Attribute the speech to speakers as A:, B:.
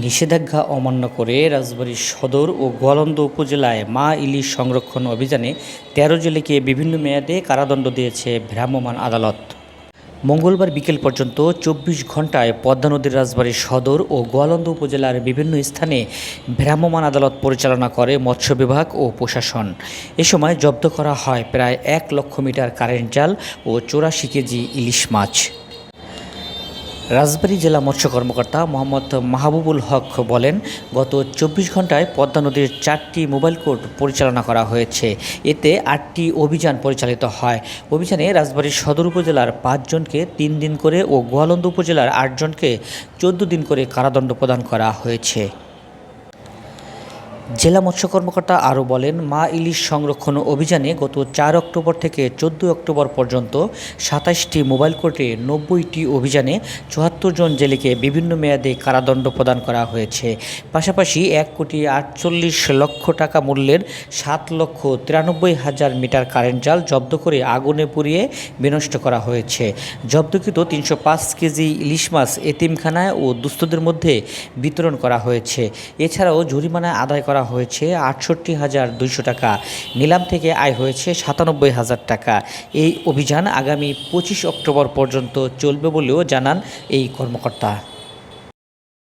A: নিষেধাজ্ঞা অমান্য করে রাজবাড়ী সদর ও গোয়ালন্দ উপজেলায় মা ইলিশ সংরক্ষণ অভিযানে তেরো জেলেকে বিভিন্ন মেয়াদে কারাদণ্ড দিয়েছে ভ্রাম্যমাণ আদালত। মঙ্গলবার বিকেল পর্যন্ত চব্বিশ ঘন্টায় পদ্মা নদীর রাজবাড়ী সদর ও গোয়ালন্দ উপজেলার বিভিন্ন স্থানে ভ্রাম্যমাণ আদালত পরিচালনা করে মৎস্য বিভাগ ও প্রশাসন। এ সময় জব্দ করা হয় প্রায় এক লক্ষ মিটার কারেন্ট জাল ও চৌরাশি কেজি ইলিশ মাছ। রাজবাড়ী জেলা মৎস্য কর্মকর্তা মোহাম্মদ মাহবুবুল হক বলেন, গত চব্বিশ ঘন্টায় পদ্মা নদীর চারটি মোবাইল কোর্ট পরিচালনা করা হয়েছে। এতে আটটি অভিযান পরিচালিত হয়। অভিযানে রাজবাড়ী সদর উপজেলার পাঁচজনকে তিন দিন করে ও গোয়ালন্দ উপজেলার আটজনকে চোদ্দ দিন করে কারাদণ্ড প্রদান করা হয়েছে। জেলা মৎস্য কর্মকর্তা আরও বলেন, মা ইলিশ সংরক্ষণ অভিযানে গত চার অক্টোবর থেকে চোদ্দোই অক্টোবর পর্যন্ত সাতাশটি মোবাইল কোর্টে নব্বইটি অভিযানে চুয়াত্তর জন জেলেকে বিভিন্ন মেয়াদে কারাদণ্ড প্রদান করা হয়েছে। পাশাপাশি এক কোটি আটচল্লিশ লক্ষ টাকা মূল্যের সাত লক্ষ তিরানব্বই হাজার মিটার কারেন্ট জাল জব্দ করে আগুনে পুড়িয়ে বিনষ্ট করা হয়েছে। জব্দকৃত তিনশো পাঁচ কেজি ইলিশ মাছ এতিমখানায় ও দুস্থদের মধ্যে বিতরণ করা হয়েছে। এছাড়াও জরিমানা আদায় করা হয়েছে আটষট্টি হাজার দুইশো টাকা। নিলাম থেকে আয় হয়েছে সাতানব্বই হাজার টাকা। এই অভিযান আগামী পঁচিশ অক্টোবর পর্যন্ত চলবে বলেও জানান এই কর্মকর্তা।